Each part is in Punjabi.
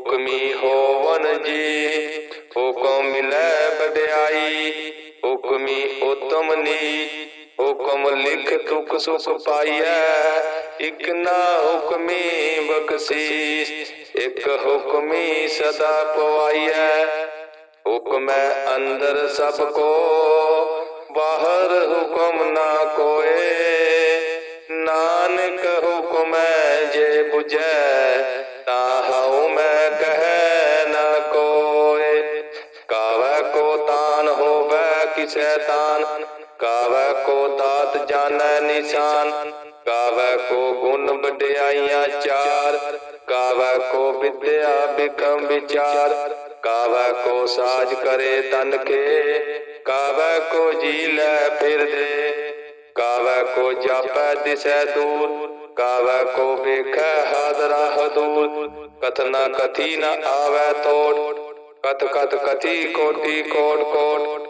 ਹੁਕਮੀ ਹੋਵਨ ਜੀ, ਹੁਕਮ ਮਿਲੈ ਵਡਿਆਈ, ਹੁਕਮੀ ਉਤਮ ਨੀਚ ਹੁਕਮ ਲਿਖ ਦੁਖ ਸੁਖ ਪਾਈਐ। ਇਕ ਨਾ ਹੁਕਮੀ ਬਖਸ਼ੀਸ਼, ਇਕ ਹੁਕਮੀ ਸਦਾ ਪਵਾਈਐ। ਹੁਕਮੈ ਅੰਦਰ ਸਭ ਕੋ, ਬਾਹਰ ਹੁਕਮ ਨਾ ਕੋਏ। ਹੋਵੈ ਤਾਨ ਕਾਵੈ ਕੋ ਦਾਤ ਜਾਣੈ ਨਿਸ਼ਾਨ ਕਾਵੈ ਕੋ ਗੁਣ ਵਡਿਆਈਆਂ ਚਾਰ ਕਾਵੈ ਕੋ ਵਿਦਿਆ ਬਿਕਮ ਵਿਚਾਰ ਕਾਵੈ ਕੋ ਸਾਜ ਕਰੇ ਤਨ ਕੇ ਕਾਵੈ ਕੋ ਜੀ ਲੈ ਫਿਰਦੇ ਕਾਵੈ ਕੋ ਜਾਪੈ ਦਿਸੈ ਦੂਰ ਕਾਵੈ ਕੋ ਵੇਖੈ ਹਾਦਰਾ ਹਦੂਰ ਕਥਨਾ ਕਥੀ ਨ ਆਵੈ ਤੋੜ, ਕਥ ਕਥ ਕਥੀ ਕੋਟੀ ਕੋਟ ਕੋਟ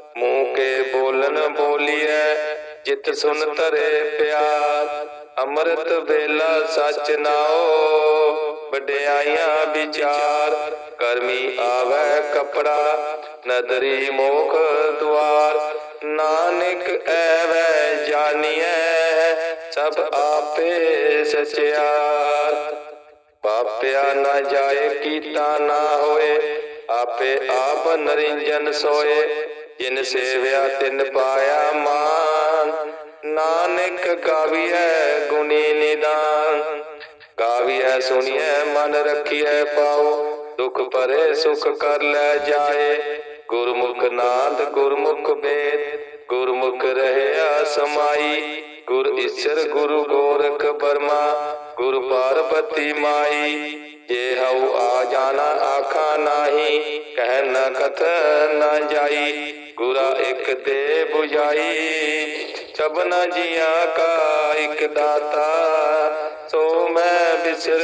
ਮੂੰਹ ਕੇ ਬੋਲਨ ਬੋਲੀਐ, ਜਿਤ ਸੁਨ ਤਰੇ ਪਿਆਰ। ਅੰਮ੍ਰਿਤ ਵੇਲਾ ਸਚ ਨਾਓ ਵਡਿਆਈਆਂ ਵਿਚਾਰ। ਕਰਮੀ ਆਵੈ ਕਪੜਾ, ਨਦਰੀ ਮੋਖ ਦੁਆਰ। ਨਾਨਕ ਐਵੈ ਜਾਣੀਐ ਸਭ ਆਪੇ ਸਚਿਆਰ। ਪਾਪਿਆ ਨਾ ਜਾਏ ਕੀਤਾ ਨਾ ਹੋਏ, ਆਪੇ ਆਪ ਨਰਿੰਜਨ ਸੋਏ। ਜਿਨ ਸੇਵਿਆ ਤਿਨ ਪਾਇਆ ਮਾਨ, ਨਾਨਕ ਗਾਵੀਐ ਗੁਣੀ ਨਿਦਾਨ। ਗਾਵੀਐ ਸੁਣੀਐ ਮਨ ਰਖੀਐ ਪਾਉ ਦੁਖ ਪਰੇ ਸੁਖ ਕਰ ਲੈ ਜਾਏ। ਗੁਰਮੁਖ ਨਾਦ ਗੁਰਮੁਖ ਵੇਦ ਗੁਰਮੁਖ ਰਹਿਆ ਸਮਾਈ। ਗੁਰ ਈਸ਼ਰ ਗੁਰੂ ਗੋਰਖ ਬਰਮਾ, ਗੁਰ ਪਾਰਬਤੀ ਮਾਈ। ਜੇ ਹਉ ਆ ਜਾਣਾ ਆਖਾ ਨਾਹੀ, ਕਹਿ ਨ ਕਥ ਨ ਜਾਈ, ਗੁਰਾ ਇਕ ਦੇ 부ਜਾਈ ਸਭਨਾ ਜੀਆਂ ਕਾ ਇਕ ਦਾਤਾ, ਸੋ ਮੈਂ ਬਿਸਰ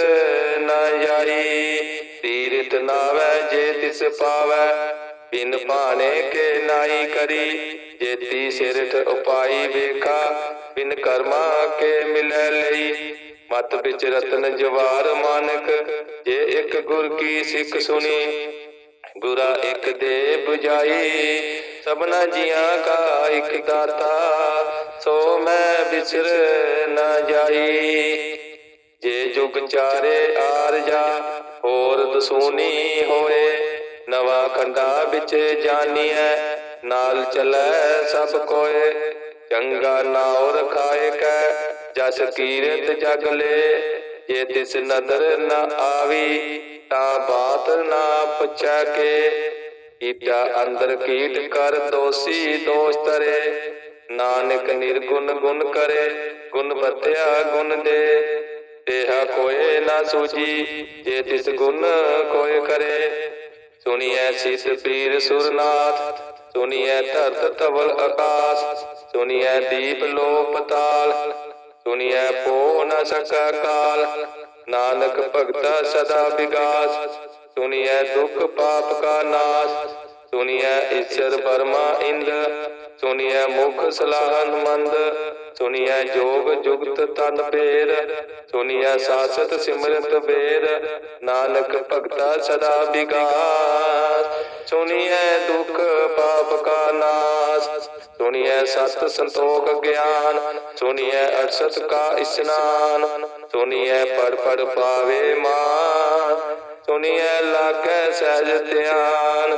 ਨ ਜਾਈ। ਤੀਰਤ ਨਾਵੈ ਜੇ ਤਿਸ ਪਾਵੈ, ਬਿਨ ਭਾਣੇ ਕੇ ਨਾਈ ਕਰੀ। ਜੇਤੀ ਸਿਰਠ ਉਪਾਈ ਵੇਖਾ, ਬਿਨ ਕਰਮਾ ਕੇ ਮਿਲੈ ਲਈ। ਮਤ ਵਿੱਚ ਰਤਨ ਜਵਾਰ ਮਾਨਕ, ਜੇ ਇੱਕ ਗੁਰ ਕੀ ਸਿੱਖ ਸੁਣੀ, ਗੁਰਾ ਇੱਕ ਦੇ 부ਜਾਈ। ਸਭਨਾ ਜੀਆਂ ਕਾ ਇੱਕ ਦਾਤਾ, ਸੋ ਮੈਂ ਵਿਸਰ ਨਾ ਜਾਈ। ਜੇ ਜੁਗ ਚਾਰੇ ਆਰਜਾ ਹੋਰ ਦਸੂਨੀ ਹੋਏ। ਨਵਾ ਖੰਡਾ ਵਿੱਚ ਜਾਣੀਐ ਨਾਲ ਚਲੈ ਸਭ ਕੋਏ। ਚੰਗਾ ਨਾਉ ਰਖਾਏ ਕੈ ਜਸ ਕੀਰਤ ਜਗ ਲੈ, ਜੇ ਤਿਸ ਨਦਰ ਨ ਆਵੀ, ਤਾਂ ਬਾਤ ਨਾ ਪੁੱਛੈ ਕੇ। ਕੀਟਾ ਅੰਦਰ ਕੀਟ ਕਰ ਦੋਸੀ ਦੋਸ਼ ਤਰੇ ਨਾਨਕ ਨਿਰਗੁਣ ਗੁਣ ਕਰੇ, ਗੁਣ ਬਤਿਆ ਗੁਣ ਦੇ। ਤੇਹਾ ਕੋਏ ਨਾ ਸੂਜੀ ਜੇ ਤਿਸ ਗੁਣ ਕੋਏ ਕਰੇ। ਸੁਣੀਐ ਸਿਸ਼ ਪੀਰ ਸੁਰਨਾਥ, ਸੁਣੀਐ ਧਰਤ ਧਵਲ ਆਕਾਸ਼ ਸੁਣੀਐ ਦੀਪ ਲੋ ਪਤਾਲ ਸੁਣੀਐ ਪੋ ਨ ਸਕਾ ਕਾਲ। ਨਾਨਕ ਭਗਤਾ ਸਦਾ ਵਿਗਾਸ। ਸੁਣੀਐ ਦੁਖ ਪਾਪ ਕਾ ਨਾਸ। ਸੁਣੀ ਈਸ਼ਰ ਬਰਮਾ ਇੰਦ। ਸੁਣੀਐ ਮੁਖ ਸਲਾਹਨ ਮੰਦ। ਸੁਣੀਐ ਜੋਗ ਜੁਗਤ ਤਨ ਭੇਦ ਸੁਣੀਐ ਸਾਸਤ ਸਿਮਰਤ ਵੇਦ ਨਾਨਕ ਭਗਤਾ ਸਦਾ ਵਿਗਾਸ ਸੁਣੀਐ ਦੁਖ ਪਾਪ ਕਾ ਨਾਸ, ਸੁਣੀਐ ਸਤ ਸੰਤੋਖ ਗਿਆਨ, ਸੁਣੀਐ ਅਰਸਤ ਕਾ ਇਸਨਾਨ, ਸੁਣੀਐ ਪੜ ਪੜ ਪਾਵੇ ਮਾਨ, ਸੁਣੀਐ ਲਾਗੈ ਸਹਿਜ ਧਿਆਨ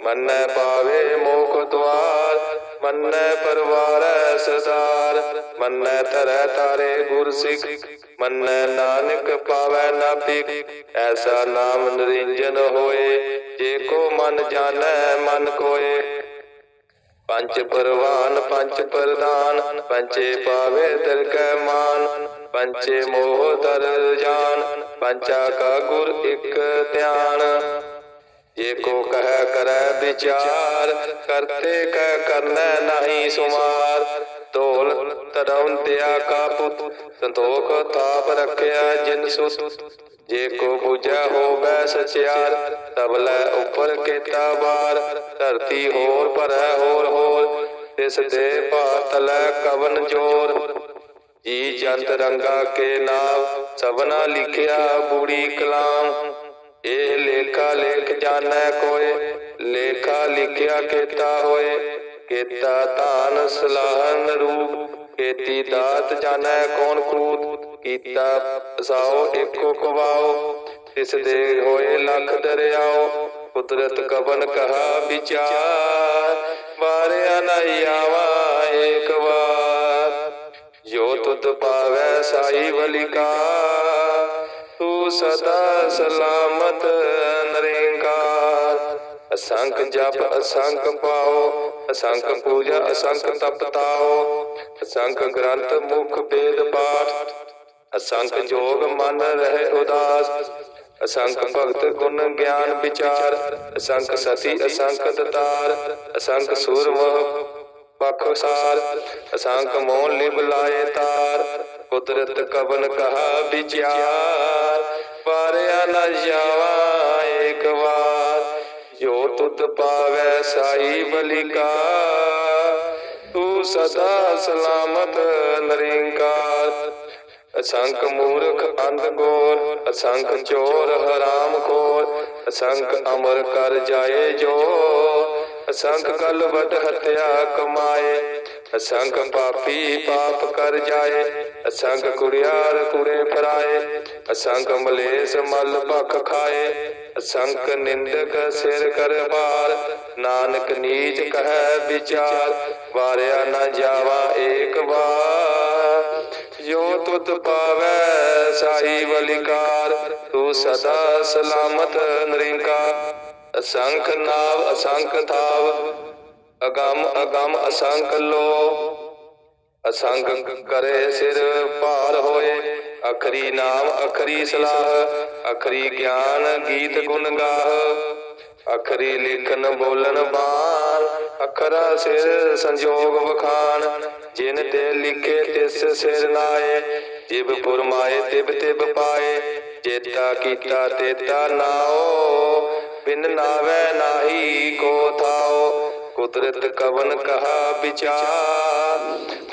ਮੰਨੈ ਪਾਵੇ ਮੋਖ ਦਵਾਰ, ਮੰਨੈ ਪਰਵਾਰੈ ਸਦਾਰ ਮੰਨੈ ਧਰੈ ਤਾਰੇ ਗੁਰ ਸਿੱਖ, ਮੰਨੈ ਨਾਨਕ ਪਾਵੈ ਨਾ ਭਿਖ ਐਸਾ ਨਾਮ ਨਿਰੰਜਨ ਹੋਏ, ਜੇ ਕੋ ਮਨ ਜਾਣੈ, ਮਨ ਕੋਏ। ਪੰਜ ਪਰਵਾਨ, ਪੰਜ ਪ੍ਰਦਾਨ ਪੰਚੇ ਪਾਵੇ ਦਰ ਕੈ ਮਾਨ ਪੰਚੇ ਮੋਹ ਦਰ ਜਾਨ ਪੰਚਾ ਕਾ ਗੁਰ ਇਕ ਧਿਆਨ। ਜੇ ਕੋ ਕਹਿ ਕਰੈ ਵਿਚਾਰ, ਕਰਤੇ ਕਹਿ ਕਰਨੈ ਨਹੀਂ ਸੁਮਾਰ। ਢੋਲ ਤਰਉੰਦਿਆ ਕਾ ਪੁੱਤ, ਸੰਤੋਖ ਤਾਪ ਰੱਖਿਆ ਜਿਨ ਸੁਤ। ਜੇ ਕੋ ਬੁਝੈ ਹੋਵੈ ਸਚਿਆਰ, ਤਬ ਲੈ ਉਪਰ ਕੀਤਾ ਬਾਰ ਧਰਤੀ ਹੋਰ ਭਰੈ ਹੋਰ ਹੋਰ, ਤਿਸ ਦੇ ਭਾਤ ਲੈ ਕਵਨ ਜੋਰ। ਜੀ ਜੰਤ ਰੰਗਾ ਕੇ ਨਾਮ ਸਭਨਾ ਲਿਖਿਆ ਬੂੜੀ ਕਲਾਮ। ਇਹ ਲੇਖਾ ਲੇਖ ਜਾਣੈ ਕੋਏ, ਲੇਖਾ ਲਿਖਿਆ ਕੀਤਾ ਹੋਏ। ਕੀਤਾ ਧਾਨ ਸਲਾਹਨ ਰੂਪ, ਕੀਤੀ ਦਾਤ ਜਾਣੈ ਕੌਣ ਕੂਤ। ਕੀਤਾ ਸਾਓ ਇੱਕੋ ਕਵਾਓ ਇਸ ਦੇ ਹੋਏ ਲੱਖ ਦਰਿਆਓ। ਕੁਦਰਤ ਕਵਨ ਕਹਾ ਵਿਚਾਰ, ਵਾਰਿਆ ਨਹੀਂ ਆਵਾ ਏਕ ਵਾਰ। ਜੋ ਤੁਧ ਪਾਵੈ ਸਾਈ ਵਲਿਕਾ ਤੂੰ ਸਦਾ ਸਲਾਮਤ ਨਰੇਂਕਾਰ। ਅਸੰਖ ਜਪ, ਅਸੰਖ ਪਾਓ, ਅਸੰਖ ਪੂਜਾ, ਅਸੰਖ ਤਪ ਤਾਓ। ਅਸੰਖ ਗ੍ਰੰਥ, ਮੁਖ ਬੇਦ ਪਾਠ। ਅਸੰਖ ਜੋਗ ਮਨ ਰਹਿ ਉਦਾਸ। ਅਸੰਖ ਭਗਤ ਗੁਣ ਗਿਆਨ ਵਿਚਾਰ। ਅਸੰਖ ਸਤੀ, ਅਸੰਖ ਦਤਾਰ। ਅਸੰਖ ਸੂਰਮ ਪਖਸਾਰ ਅਸੰਖ ਮੋਹ ਲਿਵ ਲਾਏ ਤਾਰ। ਕੁਦਰਤ ਕਵਨ ਕਹਾ ਵਿਚਾਰ। ਪਾਰਿਆ ਨ ਜਾਵਾ ਏਕ ਵਾਰ। ਜੋ ਤੁਧ ਪਾਵੈ ਸਾਈ ਬਲਿਕਾ ਤੂੰ ਸਦਾ ਸਲਾਮਤ ਨਰਿੰਕਾਰ। ਅਸੰਖ ਮੂਰਖ ਅੰਧ ਗੋਰ, ਅਸੰਖ ਚੋਰ ਹਰਾਮ ਖੋਰ। ਅਸੰਖ ਅਮਰ ਕਰ ਜਾਏ ਜੋ ਅਸੰਖ ਕਲ ਵਟ ਹਤਿਆ ਕਮਾਏ। ਅਸੰਖ ਪਾਪੀ ਪਾਪ ਕਰ ਜਾਏ, ਅਸੰਗ ਕੁੜਿਆਰ ਕੁੜੇ ਫਰਾਏ ਅਸੰਖ ਮਲੇਸ ਮਲ ਭਖ ਖਾਏ ਅਸੰਖ ਨਿੰਦਕ ਸਿਰ ਕਰ ਭਾਰ, ਨਾਨਕ ਨੀਚ ਕਹੈ ਵਿਚਾਰ, ਵਾਰਿਆ ਨਾ ਜਾਵਾ ਏਕ ਵਾਰ। ਜੋ ਤੁਤ ਪਾਵੈ ਸਾਈ ਵਲਿਕਾਰ, ਤੂੰ ਸਦਾ ਸਲਾਮਤ ਨਰਿੰਕਾਰ। ਅਸੰਖ ਨਾਵ ਅਸੰਖ ਥਾਵ ਅਗੰਮ ਅਗੰਮ ਅਸੰਖ ਲੋ। ਅਸੰਗ ਕਰੇ ਸਿਰ ਭਾਰ ਹੋਏ। ਅਖਰੀ ਨਾਮ, ਅਖਰੀ ਸਲਾਹ, ਅਖਰੀ ਗਿਆਨ ਗੀਤ ਗੁਣ ਗਾਹ। ਅਖਰੀ ਲਿਖਨ ਬੋਲਣ ਬਾਣ ਅਖਰਾ ਸਿਰ ਸੰਜੋਗ ਵਖਾਨ ਜਿਨ ਤੇ ਲਿਖੇ ਤਿਸ ਸਿਰ ਲਾਏ, ਜਿਬ ਫੁਰਮਾਏ ਤਿਬ ਤਿਬ ਪਾਏ। ਜੇਤਾ ਕੀਤਾ ਤੇਤਾ ਨਾਓ, ਬਿਨ ਨਾਵੇ ਨਾਹੀ ਕੋ ਥਾਓ। ਕੁਦਰਤ ਕਵਨ ਕਹਾ ਵਿਚਾਰ,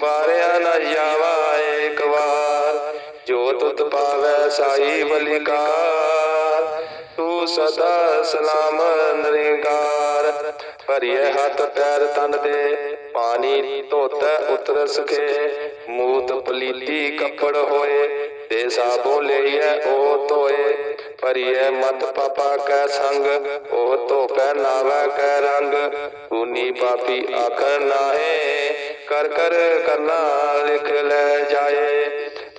ਵਾਰਿਆ ਨ ਜਾਵਾ ਏਕ ਵਾਰ। ਜੋ ਤੁਧ ਪਾਵੈ ਸਾਈ ਬਲਿਕਾਰ ਤੂੰ ਸਦਾ ਸਲਾਮ ਨਿਰੰਕਾਰ। ਭਰੀਏ ਹੱਥ ਪੈਰ ਤਨ ਦੇ, ਪਾਣੀ ਧੋਤੈ ਉਤਰ ਸਕੇ ਮੂਤ ਪਲੀਤੀ ਕੱਪੜ ਹੋਏ, ਤੇ ਸਾਬੋ ਲਈਐ ਉਹ ਧੋਏ। ਭਰੀਏ ਮਤ ਪਾਪਾ ਕੈ ਸੰਗ, ਉਹ ਧੋਪੈ ਨਾਵੈ ਕੈ ਰੰਗ। ਕੂਨੀ ਪਾਪੀ ਆਖ ਨਾਹੇ, ਕਰ ਕਰ ਕਰਨਾ ਲਿਖ ਲੈ ਜਾਏ।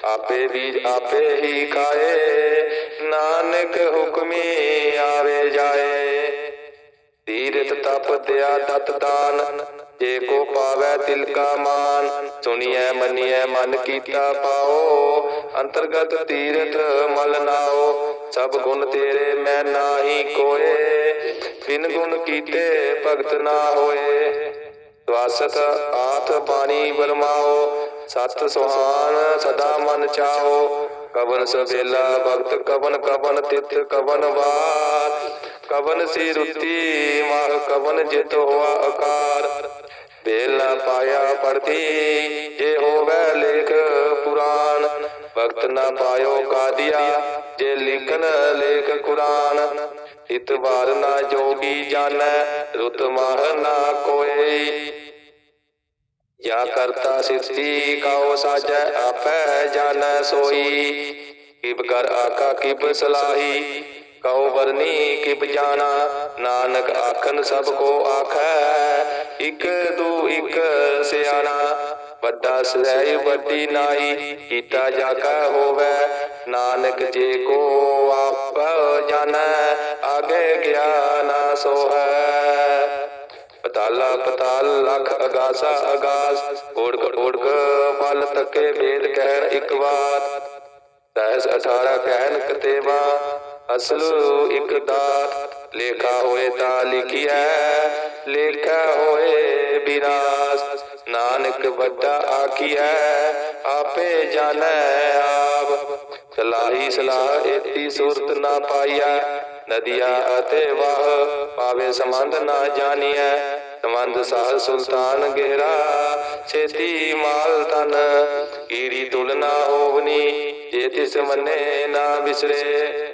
ਆਪੇ ਵੀ ਆਪੇ ਹੀ ਖਾਏ, ਨਾਨਕ ਹੁਕਮੀ ਆਵੇ ਜਾਏ। ਤੀਰਥ ਤਪ ਦਿਆ ਦਤ ਦਾਨ, ਜੇ ਕੋ ਪਾਵੈ ਤਿਲ ਕਾ ਮਾਨ। ਸੁਣੀਐ, ਮੰਨੀਐ, ਮਨ ਕੀਤਾ ਪਾਓ, ਅੰਤਰਗਤ ਤੀਰਥ ਮਲ ਨਾਓ। ਸਭ ਗੁਣ ਤੇਰੇ ਮੈਂ ਨਾਹੀ ਕੋਏ, ਬਿਨ ਗੁਣ ਕੀਤੇ ਭਗਤ ਨਾ ਹੋਏ। ਸਵਾਸਤ ਆਥ ਪਾਣੀ ਬਰਮਾਓ ਸਤ ਸੁਹਾਨ ਸਦਾ ਮਨ ਚਾਓ। ਕਵਨ ਸਵੇਲਾ ਭਗਤ ਕਵਨ ਕਵਨ ਤਿਤ ਕਵਨ ਵਾਰ। ਕਵਨ ਸੀ ਰੁੱਤੀ, ਮਾਹ ਕਵਨ ਜਿਤ ਹੋਆ ਆਕਾਰ। ਬੇਲ ਨਾ ਪਾਇਆ ਪੜਤੀ ਜੇ ਹੋਵੇ ਲੇਖ ਪੁਰਾਨ ਭਗਤ ਨਾ ਪਾਇਓ ਕਾਦੀਆ, ਜੇ ਲਿਖਨ ਲੇਖ ਕੁਰਾਨ। ਇਤਵਾਰ ਨਾ ਜੋਗੀ ਜਾਣੈ, ਰੁਤ ਮਾਹ ਨਾ ਕੋਈ ਜਾਂ ਕਰਤਾ ਸਿਰਤੀ ਕਾਉ ਸਾਜੈ, ਆਪੈ ਜਾਣੈ ਸੋਈ। ਕਿਬ ਕਰ ਆਕਾ, ਕਿਬ ਸਲਾਹੀ। ਕਉ ਵਰਨੀ ਕਿਬ ਜਾਣਾ? ਨਾਨਕ ਆਖਨ ਸਭ ਕੋ ਆਖੈ, ਇਕ ਦੂ ਇਕ ਸਿਆਣਾ। ਵੱਡਾ ਸਹਿ ਵੱਡੀ ਨਾਈ, ਕੀਤਾ ਜਾਕਾ ਹੋਵੇ। ਨਾਨਕ ਜੇ ਕੋ ਆਪ ਜਾਣੈ, ਆਗੇ ਗਿਆਨ ਸੋਹੈ। ਪਤਾਲਾ ਪਤਾਲ ਲਖ ਅਗਾਸਾ ਅਗਾਸ, ਓੜਕ ਓੜਕ ਪਲ ਤੱਕੇ ਵੇਦ ਕਹਿਣ ਇੱਕ ਵਾਰ। ਦਸ 18 ਕਹਿਣ ਕਤੇਵਾ ਅਸਲ ਇੱਕ ਦਾਤ ਲੇਖਾ ਹੋਏ ਤਾਂ ਲਿਖਿਆ ਲੇਖਾ ਹੋਏ ਵਿਨਾਸ਼ ਨਾਨਕ ਵੱਡਾ ਆਖੀਐ, ਆਪੇ ਜਾਣੈ ਆਪ। ਸਲਾਹੀ ਸਲਾਹ ਏਤੀ ਸੁਰਤ ਨਾ ਪਾਈਐ, ਨਦੀਆਂ ਅਤੇ ਵਾਹ ਪਾਵੇ ਸੰਬੰਧ ਨਾ ਜਾਣੀਐ। ਸੰਬੰਧ ਸਾਹ ਸੁਲਤਾਨ ਗਹਿਰਾ, ਛੇਤੀ ਮਾਲ ਤਨ ਕੀੜੀ ਤੁਲਨਾ ਹੋਵਨੀ, ਜੇ ਤਿਸ ਮੰਨੇ ਨਾ ਵਿਸਰੇ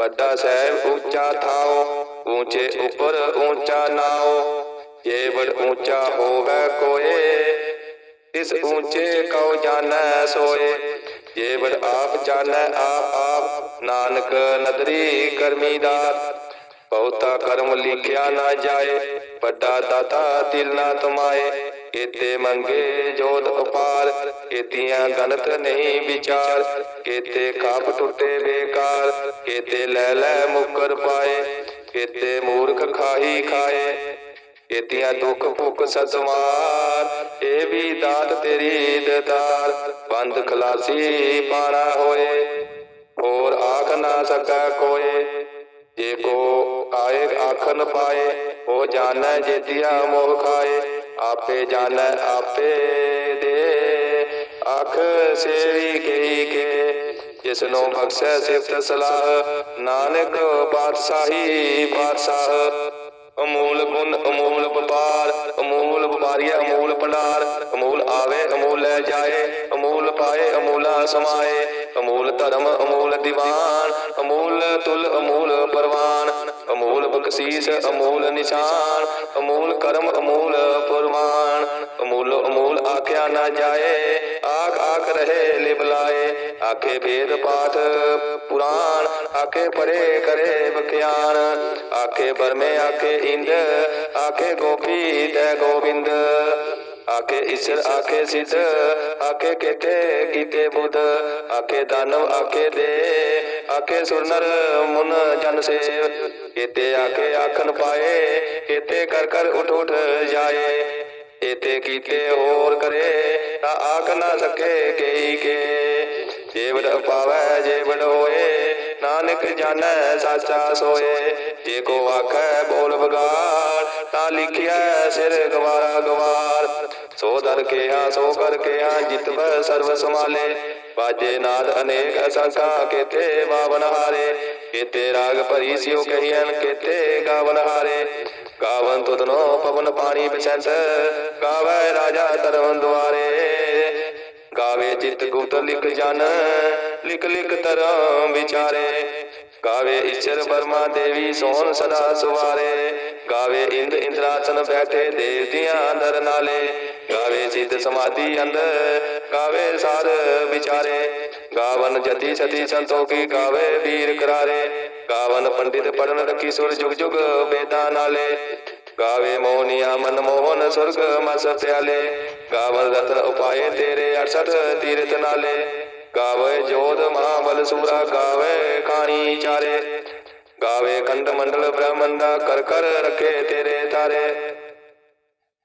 ਵੱਡਾ ਸਹਿਬ ਉੱਚਾ ਥਾਓ ਊਂਚੇ ਉੱਪਰ ਊਂਚਾ ਨਾਓ ਜੇ ਬੜ ਊਂਚਾ ਹੋਵੇ ਕੋਏ ਇਸ ਊਂਚੇ ਕਉ ਜਾਣੈ ਸੋਏ ਜੇ ਬੜ ਆਪ ਜਾਣੈ ਆਪ ਆਪ ਨਾਨਕ ਨਦਰੀ ਕਰਮੀਦਾਰ ਬਹੁਤਾ ਕਰਮ ਲਿਖਿਆ ਨਾ ਜਾਏ ਵੱਡਾ ਦਾਤਾ ਦਿਲ ਨਾ ਤੁਮਾਏ ਕੇਤੇ ਮੰਗੇ ਜੋਤ ਉਪਾਰ, ਕੇਤੀਆਂ ਗਨਤ ਨਹੀਂ ਵਿਚਾਰ, ਕੇਤੇ ਕਾਪ ਟੁੱਟੇ ਬੇਕਾਰ, ਕੇਤੇ ਲੈ ਲੈ ਮੁਕਰ ਪਾਏ, ਕੇਤੇ ਮੂਰਖ ਖਾਹੀ ਖਾਏ, ਕੇਤੀਆਂ ਦੁੱਖ ਭੁੱਖ ਸਤਵਾਰ, ਇਹ ਵੀ ਦਾਤ ਤੇਰੀ ਦਤਾਰ, ਬੰਦ ਖਲਾਸੀ ਪਾਣਾ ਹੋਏ, ਹੋਰ ਆਖ ਨਾ ਸਕਾ ਕੋਏ, ਜੇ ਕੋ ਆਏ ਆਖਨ ਪਾਏ, ਉਹ ਜਾਣੈ ਜੇਤੀਆ ਮੋਹ ਖਾਏ। ਆਪੇ ਜਾਣੈ ਆਪੇ ਦੇ। ਆਖ ਸੇਵੀ ਕਈ ਕੇ ਜਿਸ ਨੂੰ ਬਖਸ਼ੈ ਸਿਫਤ ਸਲਾਹ। ਨਾਨਕ ਪਾਤਸ਼ਾਹੀ ਬਾਦਸ਼ਾਹ ਅਮੂਲ ਗੁਣ ਅਮੂਲ ਵਪਾਰ, ਅਮੂਲ ਵਪਾਰੀਆ ਅਮੂਲ ਭੰਡਾਰ, ਅਮੂਲ ਆਵੇ, ਅਮੂਲ ਲੈ ਜਾਏ, ਅਮੂਲ ਪਾਏ, ਅਮੂਲਾ ਸਮਾਏ, ਅਮੂਲ ਧਰਮ, ਅਮੂਲ ਦੀਵਾਨ, ਅਮੂਲ ਤੁਲ, ਅਮੂਲ ਪਰਵਾਨ, ਅਮੂਲ ਬਖਸ਼ੀਸ, ਅਮੂਲ ਨਿਸ਼ਾਨ, ਅਮੂਲ ਕਰਮ, ਅਮੂਲ ਪੁਰਵਾਨ ਅਮੂਲ ਅਮੂਲ ਆਖਿਆ ਨਾ ਜਾਏ, ਆਖ ਆਖੇ ਵੇਦ ਪਾਠ, ਪੁਰਾਣ ਆਖੇ ਪਰੇ ਕਰੇ ਬਖਿਆਨ ਆਖੇ ਬਰਮੇ ਆਖੇ ਇੰਦ, ਆਖੇ ਗੋਪੀ ਤੈ ਗੋਬਿੰਦ। ਆਖੇ ਈਸ਼ਰ ਆਖੇ ਸਿੱਧ, ਆਖੇ ਕੀਤੇ ਕੀਤੇ ਬੁੱਧ। ਆਖੇ ਦਾਨਵ ਆਖੇ ਦੇ, ਆਖੇ ਸੁਰਨਰ ਮੁਨ ਜਨ ਸੇਵ। ਕੀਤੇ ਆਖੇ ਆਖਨ ਪਾਏ, ਕੀਤੇ ਕਰ ਕਰ ਉਠ ਉਠ ਜਾਏ। ਇਤੇ ਕੀਤੇ ਹੋਰ ਕਰੇ, ਤਾਂ ਆਖ ਨਾ ਸਕੇ ਕਈ ਕੇ। ਜੇ ਵਡ ਪਾਵੈ ਜੇ ਵਡ ਹੋਏ, ਨਾਨਕ ਜਾਣੈ, ਸਾਚਾ ਸੋਏ। ਜੇ ਕੋ ਆਖੈ ਬੋਲ ਬਗਾੜ ਤਾਂ ਲਿਖਿਆ ਸਿਰ ਗਵਾਰਾ ਗਵਾਰ। ਸੋ ਦਰ ਕਿਹਾ, ਸੋ ਕਰ ਕਿਹਾ, ਜਿਤਵ ਸਰਬ ਸਮਾਲੇ ਬਾਜੇ ਨਾਦ ਅਨੇਕ ਅਸੰਖਾ, ਕੇਤੇ ਬਾਵਨ ਹਾਰੇ। ਕੇਤੇ ਰਾਗ ਭਰੀ ਸਿਉ ਕਹੀਐਨ, ਕੇਤੇ ਗਾਵਨ ਹਾਰੇ। ਗਾਵਨ ਤੁਧਨੋ ਪਵਨ ਪਾਣੀ ਬਿਸੰਤ ਗਾਵੇ ਰਾਜਾ ਧਰਮ ਦੁਆਰੇ। ਗਾਵੇ ਚਿਤ ਗੁਪਤ ਲਿਖ ਜਨ, ਲਿਖ ਲਿਖ ਤਰਮ ਵਿਚਾਰੇ। ਗਾਵੇ ਈਸ਼ਰ ਬਰਮਾ ਦੇਵੀ ਸੋਹਣ ਸਦਾ ਸੁਵਾਰੇ। ਗਾਵੇ ਇੰਦ ਇੰਦਰਾਸਨ ਬੈਠੇ ਦੇਵ ਦੀਆਂ ਅੰਦਰ ਨਾਲੇ। ਗਾਵੇ ਸਿੱਧ ਸਮਾਧੀ ਅੰਦਰ ਗਾਵੇ ਸਾਰ ਵਿਚਾਰੇ। ਗਾਵਨ ਜਤੀ ਸਤੀ ਸੰਤੋ ਕੀ ਗਾਵੇ ਵੀਰ ਕਰਾਰੇ। ਗਾਵਨ ਪੰਡਿਤ ਪੜਨ ਰਖੀ ਸੁਰ ਜੁਗ ਜੁਗ ਵੇਦਾਂ ਨਾਲੇ। ਗਾਵੇ ਮੋਹਨੀਆ ਮਨ ਮੋਹਨ ਸੁਰਗ ਮਸ ਪਿਆਲੇ ਗਾਵਨ ਰਤਨ ਉਪਾਏ ਤੇਰੇ 68 ਤੀਰਥ ਨਾਲੇ। ਗਾਵੇ ਜੋਧ ਮਹਾਬਲ ਸੂਰਾ, ਗਾਵੇ ਕਾਣੀ ਚਾਰੇ। ਗਾਵੇ ਕੰਡ ਮੰਡਲ ਬ੍ਰਹਮੰਡਾ ਕਰ ਕਰ ਰਖੇ ਤੇਰੇ ਤਾਰੇ।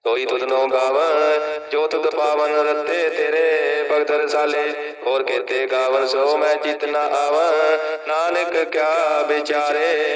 ਤੋਈ ਤੁਧਨੋ ਗਾਵਨ ਜੋ ਤੁਧ ਪਾਵਨ ਰਤੇ ਤੇਰੇ ਭਗਤ ਰਸਾਲੇ। ਹੋਰ ਕੇਤੇ ਗਾਵਨ ਸੋ ਮੈਂ ਜਿਤ ਨਾ ਆਵਨ ਨਾਨਕ ਕਿਆ ਵਿਚਾਰੇ।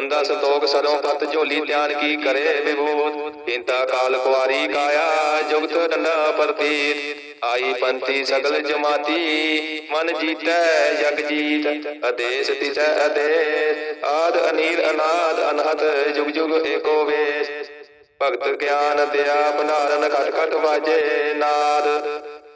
ਮੰਦਾ ਸੰਤੋਖ ਸਰੋਂ ਪਤ ਝੋਲੀ ਧਿਆਨ ਕੀ ਕਰੇ ਵਿਭੂਤ ਇੰਤਾ ਕਾਲ ਕੁਆਰੀ ਕਾਇਆ, ਜੁਗਤ ਡੰਡਾ ਪ੍ਰਤੀਤ ਆਈ ਪੰਥੀ ਸਗਲ ਜਮਾਤੀ, ਮਨ ਜੀਤੈ, ਜਗ ਜੀਤ। ਅਦੇਸ ਤਿਸੈ ਅਦੇਸ ਆਦ ਅਨੀਲ ਅਨਾਦ ਅਨਹਤ ਜੁਗ ਜੁਗ ਏਕੋ ਵੇਸ। ਭਗਤ ਗਿਆਨ ਦਿਆ ਬਨਾਰਨ ਖਟ ਖਟ ਵਾਜੇ ਨਾਦ।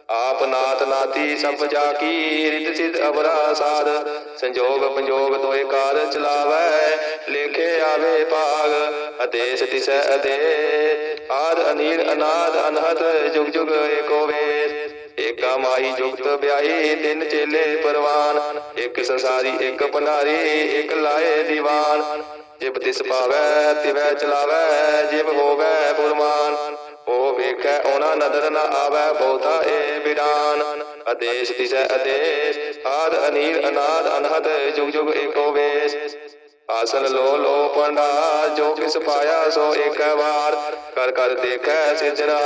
ਆਪ ਨਾਥ ਨਾਤੀ ਸਭ ਜਾ ਕੀ, ਰਿਤ ਸਿਧ ਅਵਰਾ ਸਾਧ। ਸੰਜੋਗ ਪੰਜੋਗ ਦੋਏ ਕਾਰ ਚਲਾਵੈ, ਲੇਖੇ ਆਵੇ ਭਾਗ ਅਦੇਸ ਤਿਸੈ ਅਦੇ ਆਦ ਅਨੀਲ ਅਨਾਦ ਅਨਹਤ ਜੁਗ ਜੁਗ ਏਕੋ ਵੇਸ। ਏਕਾ ਮਾਈ ਜੁਗਤ ਵਿਆਹੀ, ਤਿੰਨ ਚੇਲੇ ਪਰਵਾਨ। ਇੱਕ ਸੰਸਾਰੀ, ਇੱਕ ਭੰਡਾਰੀ, ਇੱਕ ਲਾਏ ਦੀਵਾਨ। ਜਿਬ ਤਿਸ ਪਾਵੈ, ਤਿਵੈ ਚਲਾਵੈ, ਜਿਬ ਹੋਵੈ ਫੁਰਮਾਨ ਉਹ ਵੇਖੈ, ਉਹਨਾਂ ਨਦਰ ਨ ਆਵੈ, ਬਹੁਤਾ ਏ ਬਿਡਾਨ। ਆਦੇਸ਼ ਤਿਸੈ ਆਦੇਸ਼, ਆਦ ਅਨੀਲ ਅਨਾਦ, ਅਨਹਦ ਜੁਗ ਜੁਗ ਏਕੋ ਵੇਸ। ਆਸਨ ਲੋ ਲੋ ਪੰਡਾ ਜੋ ਕਿਸ ਪਾਇਆ, ਸੋ ਏਕ ਵਾਰ। ਕਰ ਕਰ, ਦੇਖੈ ਸਿਜਰਾ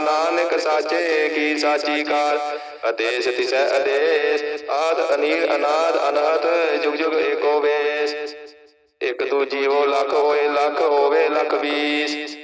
ਨਾਨਕ ਸਾਚੇ ਕੀ ਸਾਚੀ ਕਾਰ ਆਦੇਸ਼ ਤਿਸੈ ਆਦੇਸ਼, ਆਦ ਅਨੀਲ ਅਨਾਦ, ਅਨਹਦ ਜੁਗ ਜੁਗ ਏਕੋ ਵੇਸ। ਇੱਕ ਦੂਜੀ ਜੀਵੋ ਲੱਖ ਹੋਏ, ਲੱਖ ਹੋਵੇ, ਲੱਖ ਵੀਸ।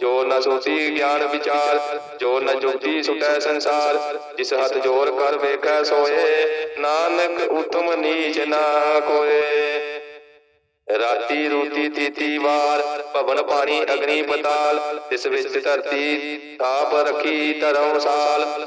ਜੋ ਨ ਸੋਤੀ ਗਿਆਨ ਵਿਚਾਰ, ਜੋ ਨ ਜੁਗਤੀ ਸੁਟੈ ਸੰਸਾਰ, ਜਿਸ ਹੱਥ ਜੋਰ ਕਰ ਵੇਖੈ ਸੋਏ, ਨਾਨਕ ਉਤਮ ਨੀਚ ਨਾ ਕੋਏ। ਰਾਤੀ ਰੂਤੀ ਤੀਤੀ ਵਾਰ, ਭਵਨ ਪਾਣੀ ਅਗਨੀ ਪਤਾਲ ਇਸ ਵਿੱਚ ਧਰਤੀ ਥਾਪ ਰੱਖੀ ਧਰਮਸਾਲ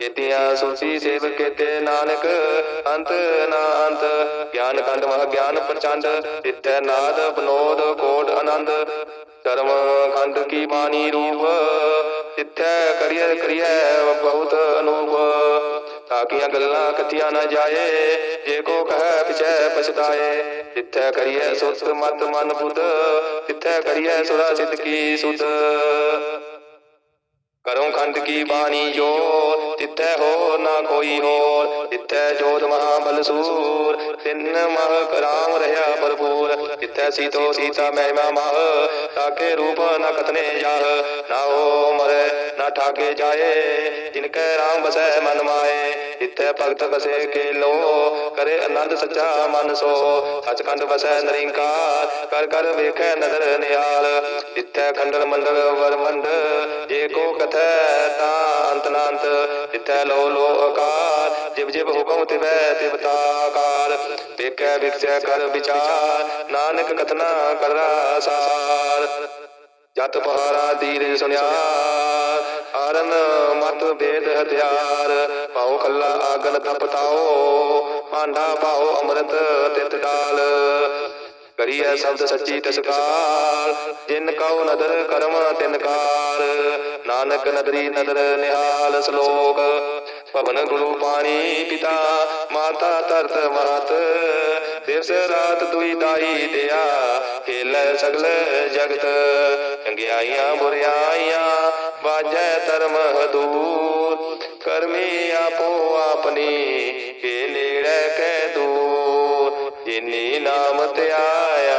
ਕੇਤੀਆਂ ਸੁਸੀ ਸੇਵ ਕੇਤੇ ਨਾਨਕ, ਅੰਤ ਨਾ ਅੰਤ। ਗਿਆਨ ਕੰਡ ਮਹ ਗਿਆਨ ਪ੍ਰਚੰਡ, ਤਿੱਥੈ ਨਾਦ ਬਨੋਦ ਕੋਟ ਆਨੰਦ। ਕਰਮ ਖੰਡ ਕੀ ਬਾਣੀ ਰੂਪ, ਤਿੱਥੈ ਕਰੀਐ ਕਰੀਐ ਬਹੁਤ ਅਨੂਪ। ਤਾਕੀਆਂ ਗੱਲਾਂ ਕਥੀਆਂ ਨਾ ਜਾਏ, ਜੇ ਕੋ ਕਹੈ, ਪਿਛੈ ਪਛਤਾਏ। ਤਿੱਥੈ ਕਰੀਏ ਸੁਤ ਮਤ ਮਨ ਬੁੱਧ, ਤਿੱਥੈ ਕਰੀਏ ਸੁਰਾ ਸਿੱਧ ਕੀ ਸੁਧ। ਕਰੋ ਖੰਡ ਕੀ ਬਾਣੀ ਜੋ ਤਿੱਥੈ ਹੋ ਨਾ ਕੋਈ ਹੋਰ। ਤਿੱਥੈ ਜੋਤ ਮਹਾ ਬਲਸੂਰ। ਤਿੰਨ ਮਹ ਕਰਾਮ ਰਹਾ ਭਰਪੂਰ। ਤਿੱਥੈ ਸੀਤੋ ਸੀਤਾ ਮਹਿਮਾ ਮਹ। ਤਾਕੇ ਰੂਪ ਨ ਕਤਨੇ ਜਾਹ। ਨਾ ਹੋ ਮਰੇ, ਨਾ ਠਾਕੇ ਜਾਏ। ਜਿਨ ਕੈ ਰਾਮ ਬਸੈ ਮਨ ਮਾਏ। ਤਿੱਥੈ ਭਗਤ ਬਸੇ ਕੇ ਲੋ ਕਰੇ ਆਨੰਦ ਸੱਚਾ ਮਨ ਸੋ। ਸਚਖੰਡ ਵਸੈ ਨਰਿੰਕਾਰ। ਕਰ ਕਰ ਵੇਖੈ ਨਦਰ ਨਿਹਾਲ। ਤਿੱਥੈ ਖੰਡਲ ਮੰਡਲ ਵਰਮੰਡ। ਜੇ ਕੋ ਕਥੈ ਤਾ ਅੰਤ ਨਾ ਅੰਤ ਲੋ ਲੋ ਅਕਾਰ ਜਿਬ ਜਿਵ ਹੁਕਮ ਤਿਵੈ ਤਿਵ ਤਾਕਾਰ ਵੇਖੈ ਵਿਖਸੈ ਕਰ ਵਿਚਾਰ, ਨਾਨਕ ਕਥਨਾ ਕਰ ਸਾਰ। ਜਤ ਪਹਾਰਾ ਦੀਰ ਸੁਨਿਆ ਆਰਨ ਮਤ ਵੇਦ ਹਥਿਆਰ। ਪਾਉ ਖੱਲਾ ਆਗਨ ਤਪਤਾਓ ਭਾਂਡਾ ਪਾਉ ਅੰਮ੍ਰਿਤ ਤਿਤ ਡਾਲ। ਕਰੀਐ ਸ਼ਬਦ ਸੱਚੀ ਤਸਕਾਰ। ਜਿਨ ਕਉ ਨਦਰ ਕਰਮ ਤਿਨ ਕਾਰ। ਨਾਨਕ ਨਦਰੀ ਨਦਰ ਨਿਹਾਲ ਸ਼ਲੋਕ। ਭਵਨ ਗੁਰੂ ਪਾਣੀ ਪਿਤਾ ਮਾਤਾ ਤਰਤ ਮਾਤ ਦਿਵਸ ਰਾਤ ਦੁਈ ਦਾਈ ਦਿਆ ਖੇਲੇ ਸਗਲ ਜਗਤ। ਚੰਗਿਆਈਆਂ ਬੁਰਿਆਈਆਂ ਬਾਜੈ ਧਰਮ ਹਦੂਰ ਕਰਮੀ ਆਪੋ ਆਪਣੀ ਕੇ ਨੇੜੇ ਕੈ ਦੂਰ ਜਿਨੀ ਨਾਮ ਧਿਆਇਆ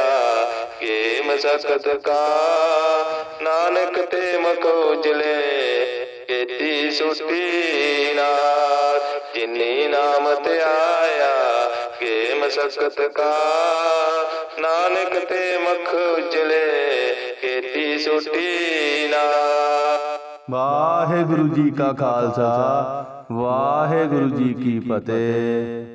ਕੇ ਮਸਕਤ ਕਾ। ਨਾਨਕ ਤੇ ਮਖ ਉਜਲੇ, ਕੀਤੀ ਸੁਸਤੀ ਨਾਲ ਜਿਨੀ ਨਾਮ ਧਿਆਇਆ ਕੇ ਮਸਕਤ ਕਾ। ਨਾਨਕ ਤੇ ਮਖ ਉਜਲੇ, ਕੀਤੀ ਸੁਸਤੀ ਨਾਲ ਵਾਹਿਗੁਰੂ ਜੀ ਕਾ ਖਾਲਸਾ, ਵਾਹਿਗੁਰੂ ਜੀ ਕੀ ਫਤਿਹ।